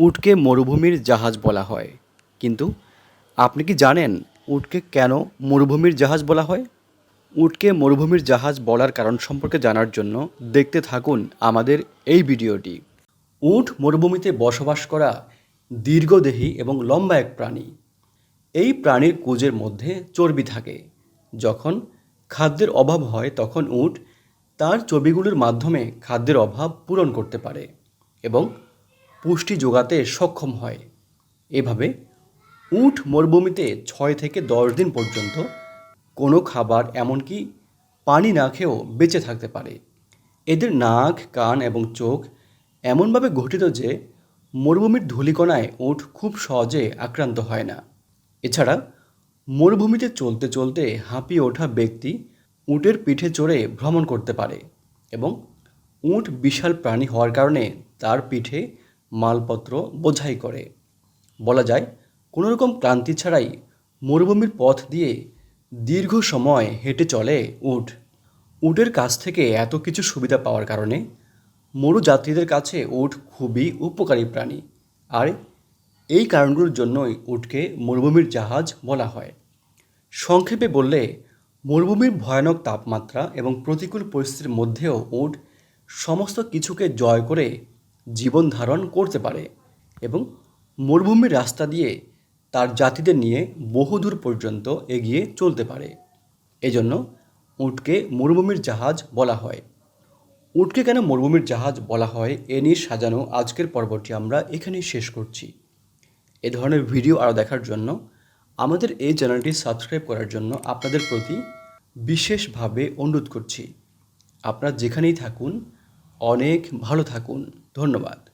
উটকে মরুভূমির জাহাজ বলা হয়। কিন্তু আপনি কি জানেন উটকে কেন মরুভূমির জাহাজ বলা হয়? উটকে মরুভূমির জাহাজ বলার কারণ সম্পর্কে জানার জন্য দেখতে থাকুন আমাদের এই ভিডিওটি। উট মরুভূমিতে বসবাস করা দীর্ঘদেহী এবং লম্বা এক প্রাণী। এই প্রাণীর কুজের মধ্যে চর্বি থাকে। যখন খাদ্যের অভাব হয়, তখন উট তার চর্বিগুলোর মাধ্যমে খাদ্যের অভাব পূরণ করতে পারে এবং পুষ্টি যোগাতে সক্ষম হয়। এভাবে উট মরুভূমিতে ছয় থেকে দশ দিন পর্যন্ত কোনো খাবার এমনকি পানি না খেয়েও বেঁচে থাকতে পারে। এদের নাক, কান এবং চোখ এমনভাবে গঠিত যে মরুভূমির ধূলিকণায় উট খুব সহজে আক্রান্ত হয় না। এছাড়া মরুভূমিতে চলতে চলতে হাঁপিয়ে ওঠা ব্যক্তি উটের পিঠে চড়ে ভ্রমণ করতে পারে এবং উট বিশাল প্রাণী হওয়ার কারণে তার পিঠে মালপত্র বোঝাই করে। বলা যায় কোনো রকম ক্লান্তি ছাড়াই মরুভূমির পথ দিয়ে দীর্ঘ সময় হেঁটে চলে উট। উটের কাছ থেকে এত কিছু সুবিধা পাওয়ার কারণে মরু যাত্রীদের কাছে উট খুবই উপকারী প্রাণী। আর এই কারণগুলোর জন্যই উটকে মরুভূমির জাহাজ বলা হয়। সংক্ষেপে বললে, মরুভূমির ভয়ানক তাপমাত্রা এবং প্রতিকূল পরিস্থিতির মধ্যেও উট সমস্ত কিছুকে জয় করে জীবন ধারণ করতে পারে এবং মরুভূমির রাস্তা দিয়ে তার জাতিদের নিয়ে বহুদূর পর্যন্ত এগিয়ে চলতে পারে। এজন্য উটকে মরুভূমির জাহাজ বলা হয়। উটকে কেন মরুভূমির জাহাজ বলা হয়, এ নিয়ে সাজানো আজকের পর্বটি আমরা এখানেই শেষ করছি। এ ধরনের ভিডিও আরও দেখার জন্য আমাদের এই চ্যানেলটি সাবস্ক্রাইব করার জন্য আপনাদের প্রতি বিশেষভাবে অনুরোধ করছি। আপনারা যেখানেই থাকুন, অনেক ভালো থাকুন। ধন্যবাদ।